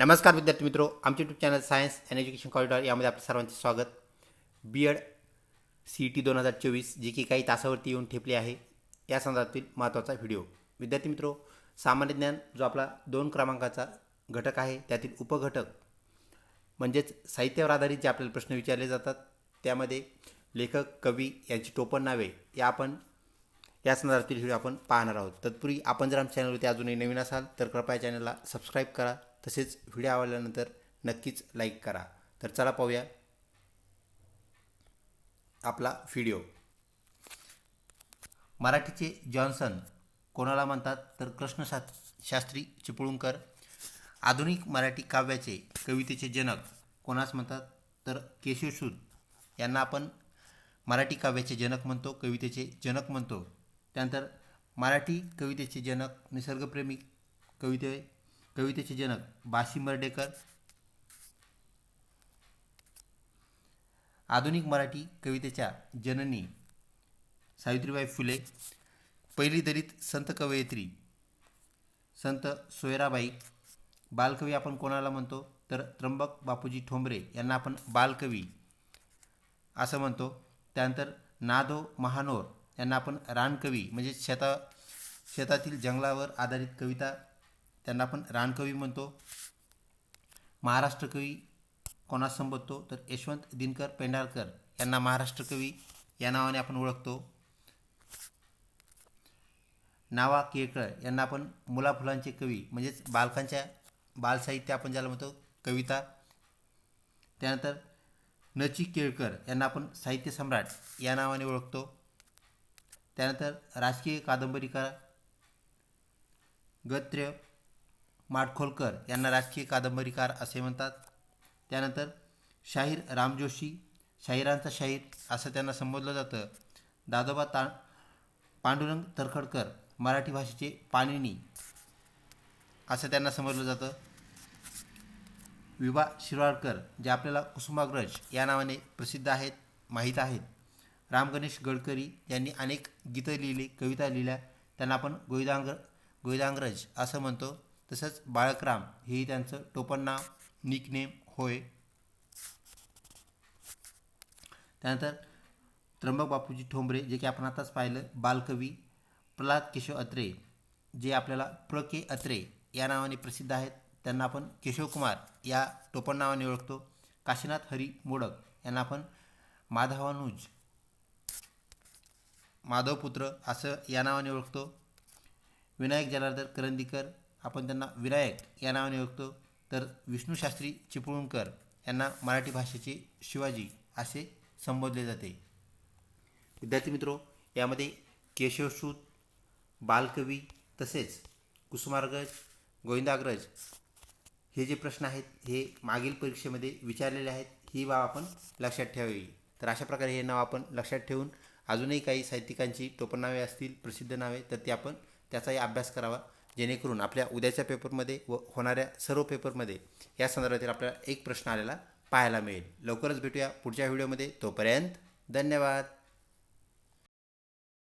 नमस्कार विद्यार्थी मित्रो आमचे YouTube channel science and education corridor यामध्ये आपलं सर्वांचे स्वागत. B Ed C E T दोन हजार चोवीस जी की काही तासावरती येऊन ठेपली आहे या संदर्भातील महत्त्वाचा व्हिडिओ. विद्यार्थी मित्रो सामान्य ज्ञान जो आपला दोन क्रमांकाचा घटक आहे त्यातील उपघटक म्हणजेच साहित्यावर आधारित जे आपल्याला प्रश्न विचारले जातात त्यामध्ये लेखक कवी यांची टोपण नावे या आपण या संदर्भातील व्हिडिओ आपण पाहणार आहोत. तत्पूर्वी आपण जर आमच्या चॅनलवरती अजूनही नवीन असाल तर कृपया चॅनलला सबस्क्राईब करा. तसेच व्हिडिओ आवडल्यानंतर नक्कीच लाईक करा. तर चला पाहूया आपला व्हिडिओ मराठीचे जॉन्सन कोणाला म्हणतात? तर कृष्णशा शास्त्री चिपळूणकर. आधुनिक मराठी काव्याचे कवितेचे जनक कोणास म्हणतात? तर केशवसूद यांना आपण मराठी काव्याचे जनक म्हणतो कवितेचे जनक म्हणतो. त्यानंतर मराठी कवितेचे जनक निसर्गप्रेमी कविते कवितेचे जनक बाशी मर्डेकर. आधुनिक मराठी कवितेच्या जननी सावित्रीबाई फुले. पहिली दलित संत कवयित्री संत सोयराबाई. बालकवी आपण कोणाला म्हणतो? तर त्र्यंबक बापूजी ठोंबरे यांना आपण बालकवी असं म्हणतो. त्यानंतर नादो महानोर यांना आपण रानकवी म्हणजे शेता शेतातील जंगलावर आधारित कविता त्यांना आपण रानकवी म्हणतो. महाराष्ट्र कवी कोणास संबोधतो? तर यशवंत दिनकर पेंढारकर यांना महाराष्ट्र कवी या नावाने आपण ओळखतो. नावा केळकर यांना आपण मुलाफुलांचे कवी म्हणजेच बालकांच्या बालसाहित्य आपण ज्याला म्हणतो कविता. त्यानंतर नची केळकर यांना आपण साहित्य सम्राट या नावाने ओळखतो. त्यानंतर राजकीय कादंबरीकार गत्र्य माडखोलकर यांना राजकीय कादंबरीकार असे म्हणतात. त्यानंतर शाहीर रामजोशी शाहिरांचा शाहीर असं त्यांना संबोधलं जातं. दादोबा ता पांडुरंग तरखडकर मराठी भाषेचे पाणिनी असं त्यांना समजलं जातं. विभा शिरवाडकर जे आपल्याला कुसुमाग्रज या नावाने प्रसिद्ध आहेत माहीत आहेत. राम गणेश गडकरी यांनी अनेक गीतं लिहिली कविता लिहिल्या. त्यांना आपण गोविदांग गोविदांग्रज असं म्हणतो. तसंच बाळकराम हेही त्यांचं टोपण नाव निकनेम होय. त्यानंतर त्र्यंबक बापूजी ठोंबरे जे की आपण आताच पाहिलं बालकवी प्रल्हाद केशव अत्रे जे आपल्याला प्र के अत्रे या नावाने प्रसिद्ध आहेत. त्यांना आपण केशवकुमार या टोपण नावाने ओळखतो. काशीनाथ हरी मोडक यांना आपण माधवानुज माधवपुत्र असं या नावाने ओळखतो. विनायक जनार्दन करंदीकर आपण त्यांना विनायक या नावाने ओळखतो. तर विष्णूशास्त्री चिपळूणकर यांना मराठी भाषेचे शिवाजी असे संबोधले जाते. विद्यार्थी मित्रो यामध्ये केशवसूत बालकवी तसेच कुसुमाग्रज गोविंदाग्रज हे जे प्रश्न आहेत हे मागील परीक्षेमध्ये विचारलेले आहेत ही बाब आपण लक्षात ठेवावी. तर अशा प्रकारे हे नाव आपण लक्षात ठेवून अजूनही काही साहित्यिकांची टोपणनावे असतील प्रसिद्ध नावे तर ते आपण त्याचाही अभ्यास करावा. जेणेकरून आपल्या उद्याच्या पेपरमध्ये व होणाऱ्या सर्व पेपरमध्ये या संदर्भातील आपल्याला एक प्रश्न आलेला पाहायला मिळेल. लवकरच भेटूया पुढच्या व्हिडिओमध्ये. तोपर्यंत धन्यवाद.